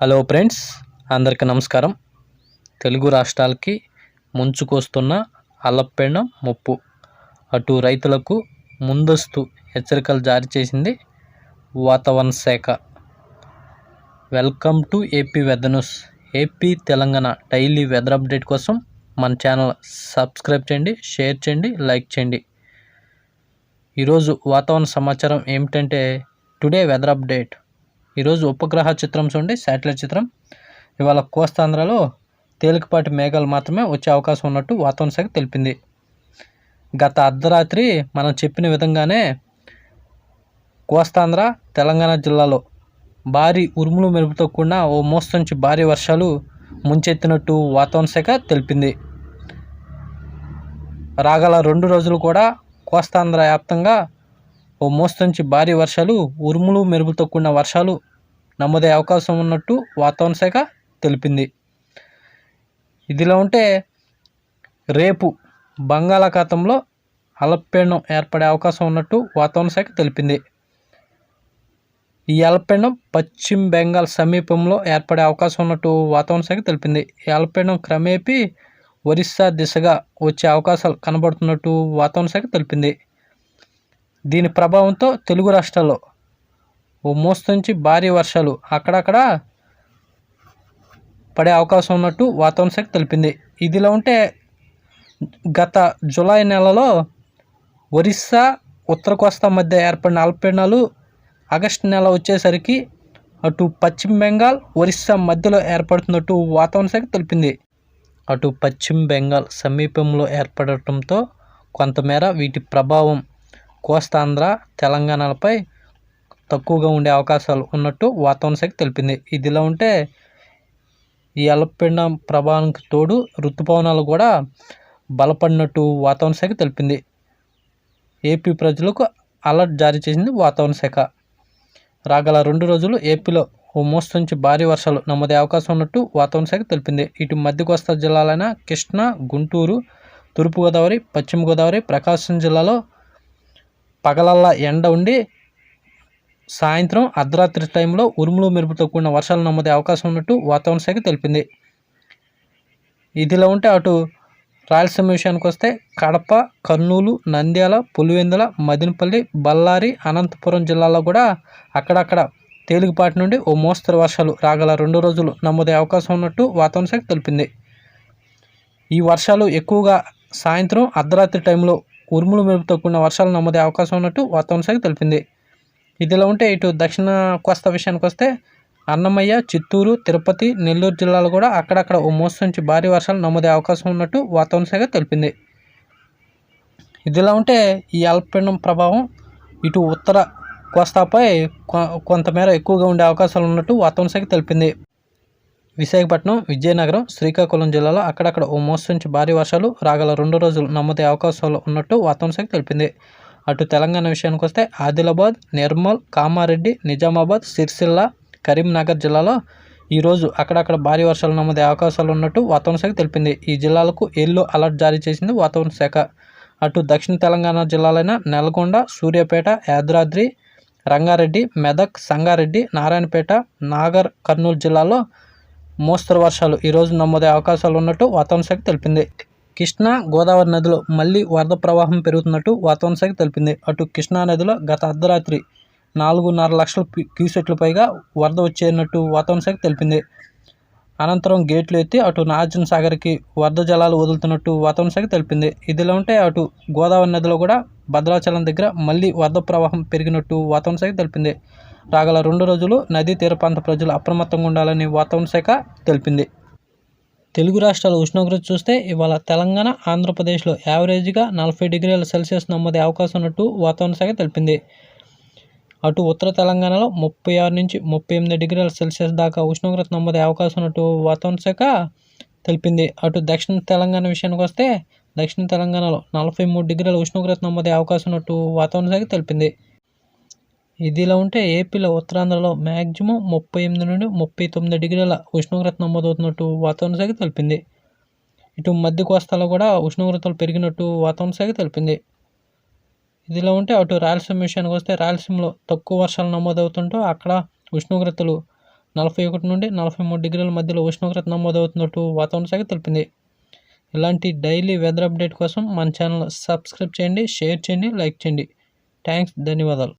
Hello friends అందరికి నమస్కారం. తెలుగు రాష్ట్రాలకి ముంచుకొస్తున్న అల్లపెండం ముప్పు. అటు రైతులకు ముందస్తు హెచ్చరికలు జారీ చేసింది వాతావరణ శాఖ. Welcome to AP weather news. AP Telangana daily weather update కోసం మన ఛానల్ సబ్స్క్రైబ్ చేయండి షేర్ చేయండి లైక్ చేయండి. ఈరోజు వాతావరణ సమాచారం ఏమిటంటే టుడే వెదర్ అప్డేట్. ఈరోజు ఉపగ్రహ చిత్రం చూడండి శాటిలైట్ చిత్రం. ఇవాళ కోస్తాంధ్రలో తేలికపాటి మేఘాలు మాత్రమే వచ్చే అవకాశం ఉన్నట్టు వాతావరణ శాఖ తెలిపింది. గత అర్ధరాత్రి మనం చెప్పిన విధంగానే కోస్తాంధ్ర తెలంగాణ జిల్లాలో భారీ ఉరుములు మెరుపుతో కూడిన ఓ మోస్తు నుంచి భారీ వర్షాలు ముంచెత్తినట్టు వాతావరణ శాఖ తెలిపింది. రాగల రెండు రోజులు కూడా కోస్తాంధ్ర వ్యాప్తంగా ఓ మోస్తరు నుంచి భారీ వర్షాలు ఉరుములు మెరుపులతో కూడిన వర్షాలు నమోదయ్యే అవకాశం ఉన్నట్టు వాతావరణ శాఖ తెలిపింది. ఇదిలా ఉంటే రేపు బంగాళాఖాతంలో అల్పపీడనం ఏర్పడే అవకాశం ఉన్నట్టు వాతావరణ శాఖ తెలిపింది. ఈ అల్పపీడనం పశ్చిమ బెంగాల్ సమీపంలో ఏర్పడే అవకాశం ఉన్నట్టు వాతావరణ శాఖ తెలిపింది. ఈ అల్పపీడనం క్రమేపీ ఒరిస్సా దిశగా వచ్చే అవకాశాలు కనబడుతున్నట్టు వాతావరణ శాఖ తెలిపింది. దీని ప్రభావంతో తెలుగు రాష్ట్రాల్లో ఓ మోస్తు నుంచి భారీ వర్షాలు అక్కడక్కడ పడే అవకాశం ఉన్నట్టు వాతావరణ శాఖ తెలిపింది. ఇదిలా ఉంటే గత జులై నెలలో ఒరిస్సా ఉత్తర కోస్తా మధ్య ఏర్పడిన అల్పీడనాలు ఆగస్టు నెల వచ్చేసరికి అటు పశ్చిమ బెంగాల్ ఒరిస్సా మధ్యలో ఏర్పడుతున్నట్టు వాతావరణ శాఖ తెలిపింది. అటు పశ్చిమ బెంగాల్ సమీపంలో ఏర్పడటంతో కొంతమేర వీటి ప్రభావం కోస్తాంధ్ర తెలంగాణలపై తక్కువగా ఉండే అవకాశాలు ఉన్నట్టు వాతావరణ శాఖ తెలిపింది. ఇదిలా ఉంటే ఈ అల్పపీడనం ప్రభావానికి తోడు ఋతుపవనాలు కూడా బలపడినట్టు వాతావరణ శాఖ తెలిపింది. ఏపీ ప్రజలకు అలర్ట్ జారీ చేసింది వాతావరణ శాఖ. రాగల రెండు రోజులు ఏపీలో ఓ మోస్తు నుంచి భారీ వర్షాలు నమోదే అవకాశం ఉన్నట్టు వాతావరణ శాఖ తెలిపింది. ఇటు మధ్య కోస్తా జిల్లాలైన కృష్ణా గుంటూరు తూర్పుగోదావరి పశ్చిమ గోదావరి ప్రకాశం జిల్లాలో పగలల్లా ఎండ ఉండి సాయంత్రం అర్ధరాత్రి టైంలో ఉరుములు మెరుపుతో కూడిన వర్షాలు నమ్మదే అవకాశం ఉన్నట్టు వాతావరణ శాఖ తెలిపింది. ఇదిలా ఉంటే అటు రాయలసీమ విషయానికి వస్తే కడప కర్నూలు నంద్యాల పులివెందుల మదినపల్లి బళ్ళారి అనంతపురం జిల్లాలో కూడా అక్కడక్కడ తేలికపాటి నుండి ఓ మోస్తరు వర్షాలు రాగల రెండు రోజులు నమోదే అవకాశం ఉన్నట్టు వాతావరణ శాఖ తెలిపింది. ఈ వర్షాలు ఎక్కువగా సాయంత్రం అర్ధరాత్రి టైంలో ఉరుములు మెరుపుతో కూడిన వర్షాలు నమోదే అవకాశం ఉన్నట్టు వాతావరణ శాఖ తెలిపింది. ఇదిలా ఉంటే ఇటు దక్షిణ కోస్తా విషయానికి వస్తే అన్నమయ్య చిత్తూరు తిరుపతి నెల్లూరు జిల్లాలో కూడా అక్కడక్కడ ఓ మోస్తరు నుంచి భారీ వర్షాలు నమోదే అవకాశం ఉన్నట్టు వాతావరణ శాఖ తెలిపింది. ఇదిలా ఉంటే ఈ అల్పపీడనం ప్రభావం ఇటు ఉత్తర కోస్తాపై కొ- కొంతమేర ఎక్కువగా ఉండే అవకాశాలు ఉన్నట్టు వాతావరణ శాఖ తెలిపింది. విశాఖపట్నం విజయనగరం శ్రీకాకుళం జిల్లాలో అక్కడక్కడ ఓ మోస్తరు నుంచి భారీ వర్షాలు రాగల రెండు రోజులు నమోదే అవకాశాలు ఉన్నట్టు వాతావరణ శాఖ తెలిపింది. అటు తెలంగాణ విషయానికి వస్తే ఆదిలాబాద్ నిర్మల్ కామారెడ్డి నిజామాబాద్ సిరిసిల్ల కరీంనగర్ జిల్లాలో ఈరోజు అక్కడక్కడ భారీ వర్షాలు నమోదే అవకాశాలు ఉన్నట్టు వాతావరణ శాఖ తెలిపింది. ఈ జిల్లాలకు ఎల్లో అలర్ట్ జారీ చేసింది వాతావరణ శాఖ. అటు దక్షిణ తెలంగాణ జిల్లాలైన నల్గొండ సూర్యాపేట యాదాద్రి రంగారెడ్డి మెదక్ సంగారెడ్డి నారాయణపేట నాగర్ కర్నూలు జిల్లాలో మోస్తరు వర్షాలు ఈరోజు నమోదే అవకాశాలు ఉన్నట్టు వాతావరణ శాఖ తెలిపింది. కృష్ణా గోదావరి నదిలో మళ్ళీ వరద ప్రవాహం పెరుగుతున్నట్టు వాతావరణ శాఖ తెలిపింది. అటు కృష్ణా నదిలో గత అర్ధరాత్రి నాలుగున్నర లక్షల క్యూ- పైగా వరద వచ్చేనట్టు వాతావరణ శాఖ తెలిపింది. అనంతరం గేట్లు ఎత్తి అటు నాగార్జున సాగర్కి వరద జలాలు వదులుతున్నట్టు వాతావరణ శాఖ తెలిపింది. ఇదిలా ఉంటే అటు గోదావరి నదిలో కూడా భద్రాచలం దగ్గర మళ్ళీ వరద ప్రవాహం పెరిగినట్టు వాతావరణ శాఖ తెలిపింది. రాగల రెండు రోజులు నదీ తీర ప్రాంత ప్రజలు అప్రమత్తంగా ఉండాలని వాతావరణ శాఖ తెలిపింది. తెలుగు రాష్ట్రాల ఉష్ణోగ్రత చూస్తే ఇవాళ తెలంగాణ ఆంధ్రప్రదేశ్లో యావరేజ్గా నలభై డిగ్రీల సెల్సియస్ నమోదే అవకాశం ఉన్నట్టు వాతావరణ శాఖ తెలిపింది. అటు ఉత్తర తెలంగాణలో ముప్పై ఆరు నుంచి ముప్పై ఎనిమిది డిగ్రీల సెల్సియస్ దాకా ఉష్ణోగ్రత నమోదే అవకాశం ఉన్నట్టు వాతావరణ శాఖ తెలిపింది. అటు దక్షిణ తెలంగాణ విషయానికి వస్తే దక్షిణ తెలంగాణలో నలభై మూడు డిగ్రీల ఉష్ణోగ్రత నమోదే అవకాశం ఉన్నట్టు వాతావరణ శాఖ తెలిపింది. ఇదిలా ఉంటే ఏపీలో ఉత్తరాంధ్రలో మ్యాక్సిమం ముప్పై ఎనిమిది నుండి ముప్పై తొమ్మిది డిగ్రీల ఉష్ణోగ్రత నమోదవుతున్నట్టు వాతావరణ శాఖ తెలిపింది. ఇటు మధ్య కోస్తాలో కూడా ఉష్ణోగ్రతలు పెరిగినట్టు వాతావరణ శాఖ తెలిపింది. ఇదిలా ఉంటే అటు రాయలసీమ విషయానికి వస్తే రాయలసీమలో తక్కువ వర్షాలు నమోదవుతుంటూ అక్కడ ఉష్ణోగ్రతలు నలభై ఒకటి నుండి నలభై మూడు డిగ్రీల మధ్యలో ఉష్ణోగ్రత నమోదవుతున్నట్టు వాతావరణ శాఖ తెలిపింది. ఇలాంటి డైలీ వెదర్ అప్డేట్ కోసం మన ఛానల్ సబ్స్క్రైబ్ చేయండి షేర్ చేయండి లైక్ చేయండి. థ్యాంక్స్ ధన్యవాదాలు.